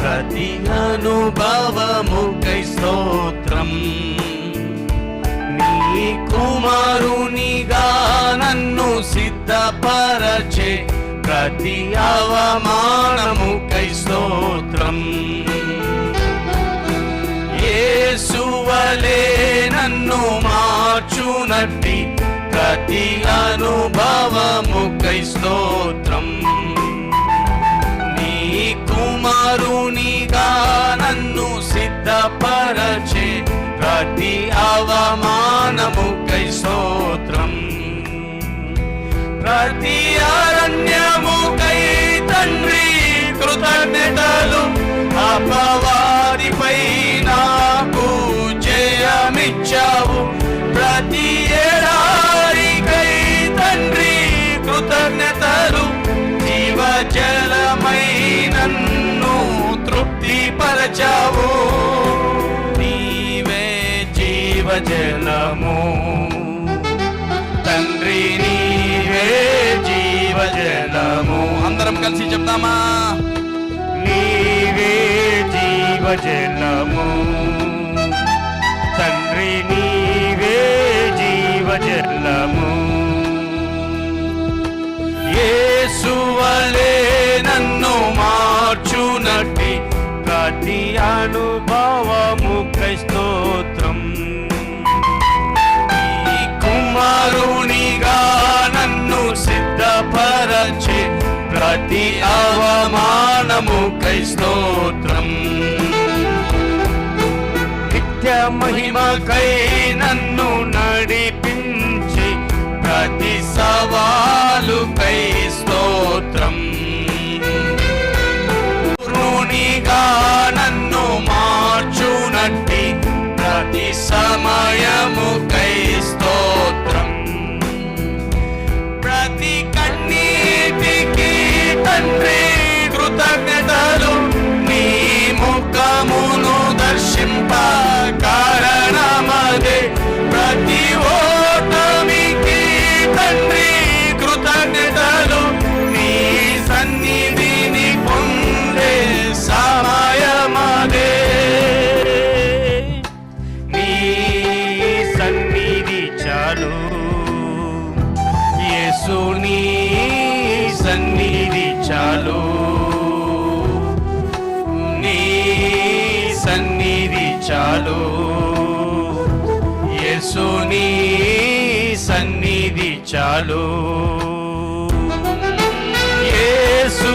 ప్రతి అనుభవముకై స్తోత్రం. నీ కుమారునిగా నన్ను సిద్ధపరచే ప్రతి అవమానముకై స్తోత్రం. యేసువలే నన్ను మార్చునట్టి ప్రతి అనుభవముకై స్తోత్రం. కుమారునిగా నన్ను సిద్ధపరచే ప్రతి అవమానముకై స్తోత్రం. ప్రతి అరణ్యముకై తండ్రి కృతజ్ఞతలు అపవ తృప్తిపరచావు నీవే జీవజలము తండ్రి నీవే జీవజలము అందరం కలిసి చెప్తామా నీవే జీవజలము తండ్రి నీవే జీవజలము ఘనముకై స్తోత్రం నిత్య మహిమకై నన్ను నడిపించి ప్రతి సవాలుకై స్తోత్రం పూర్ణునిగా నన్ను మార్చునట్టి ప్రతి సమయము సన్నిధి యేసుని సన్నిధి చాలు. యేసు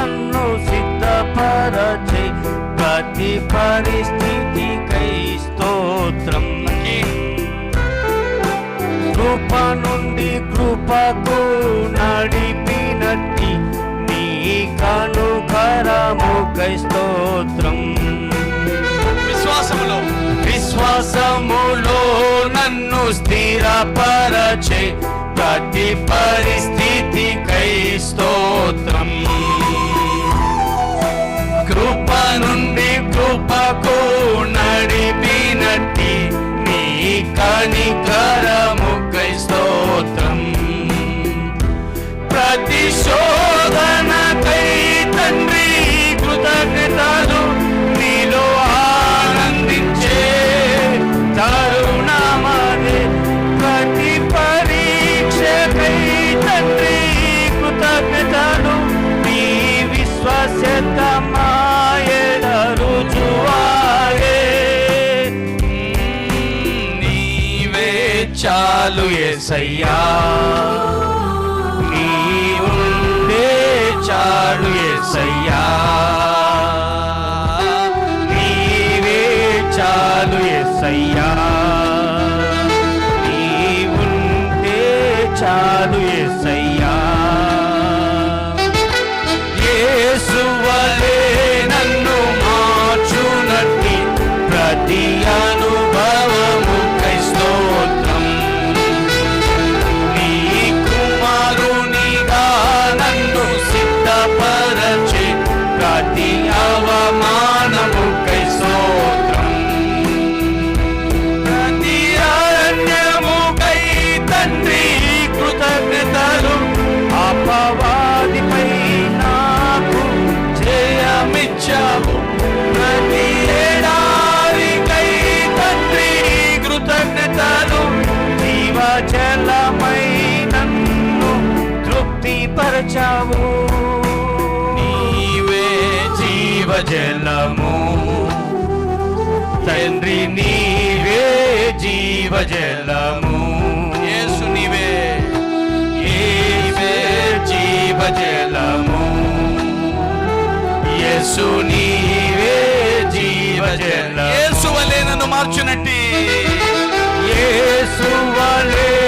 నన్ను సిద్ధపరచే ప్రతి పరిస్థితికై స్తోత్రం. కృప నుండి కృపకు నడిపినట్టి నీ కనుకరముకై స్తోత్రం. విశ్వాసములో. విశ్వాసములో నన్ను స్థిరపరచే ప్రతి పరిస్థితికై స్తోత్రం. చాలు ఏసయ్యా నీ ఉండే చాలు ఏసయ్యా నీవే చాలు ఏసయ్యా నీ ఉంటే చాలు ఏ సిద్ధపరచావు నీవే జీవజలము. తండ్రి నీవే జీవజలము. యేసు నీవే. నీవే జీవజలము. యేసు నీవే జీవజలము. యేసు వలే నన్ను మార్చునట్టి. యేసు వలే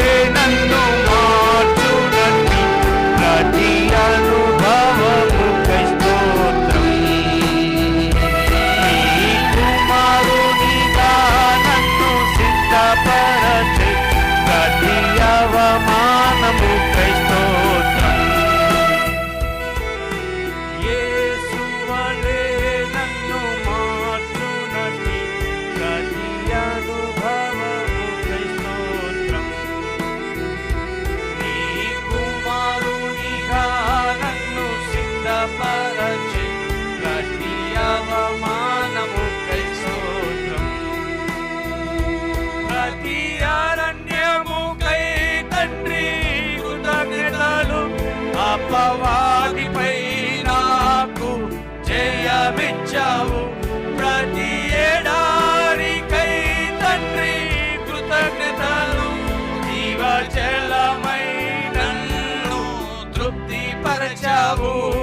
జలము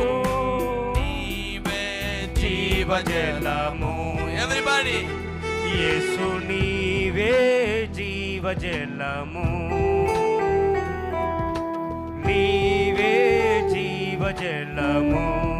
నీవే జీవ జలము. ఎవ్రీబడి యేసు నీవే జీవ జలము. నీవే జీవ జలము.